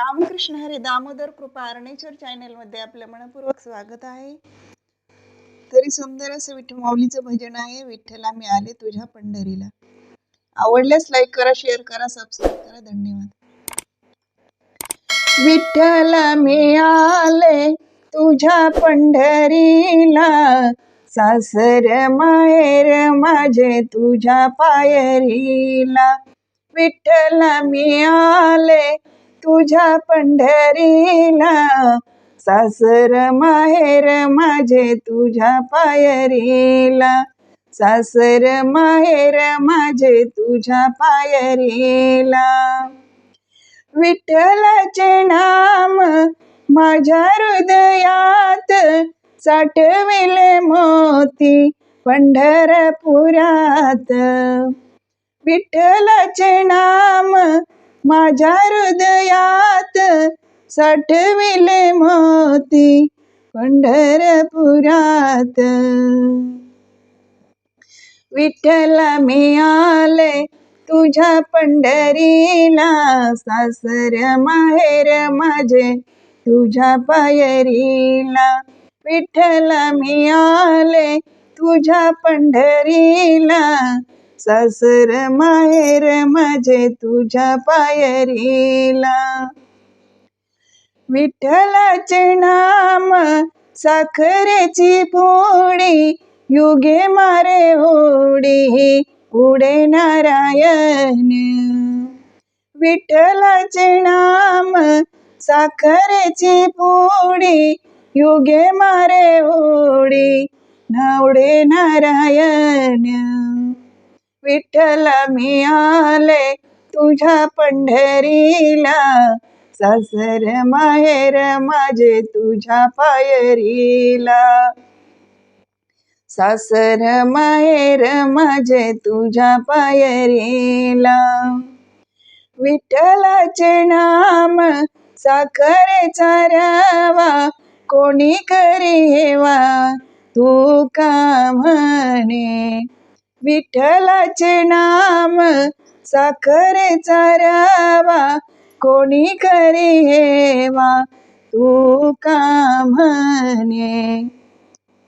रामकृष्ण हरे दामोदर कृपा अर्णेश्वर चॅनलमध्ये आपलं मनपूर्वक स्वागत आहे. तरी सुंदर असं विठ्ठल माऊलीचं भजन आहे. विठ्ठला मी आले तुझ्या पंढरीला. आवडल्यास लाईक करा शेअर करा सबस्क्राईब करा. धन्यवाद. विठ्ठला मी आले तुझ्या पंढरीला. सासर माहेर माझे तुझ्या पायरीला. विठ्ठला मी आले तुझ्या पंढरीला. सासर माहेर माझे तुझ्या पायरीला. सासर माहेर माझे तुझ्या पायरीला. विठ्ठलाचे नाम माझ्या हृदयात साठविले मोती पंढरपुरात. विठ्ठलाचे नाम माझ्या हृदयात साठविले मोती पंढरपुरात. विठ्ठला मिळाले तुझ्या पंढरीला सासर माहेर माझे तुझ्या पायरीला. विठ्ठला मिळाले तुझ्या पंढरीला सासर माहेर माझे तुझ्या पायरीला. विठ्ठलाचे नाम साखरेची पोळी युगे मारे होडी पुढे नारायण. विठ्ठलाचे नाम साखरेची पोळी युगे मारे होडी नवडे नारायण. विठ्ठल मी आले तुझ्या पंढरीला. सासर माहेर माझे तुझ्या पायरीला. सासर माहेर माझे तुझ्या पायरीला. विठ्ठलाचे नाम साखरेचा रवा कोणी करेवा? तू का म्हणे? विठ्ठलाचे नाम साखरेचा रवा कोणी करी हेवा? तू का म्हणे?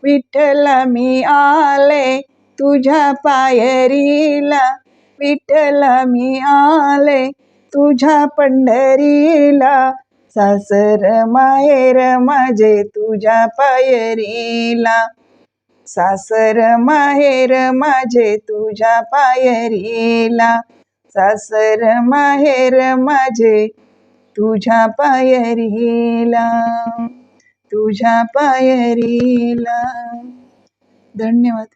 विठ्ठला मी आले तुझ्या पायरीला. विठ्ठल मी आले तुझ्या पंढरीला. सासर माहेर माझे तुझ्या पायरीला. सासर माहेर माझे तुझ्या पायरीला. सासर माहेर माझे तुझ्या पायरीला. तुझ्या पायरीला. धन्यवाद.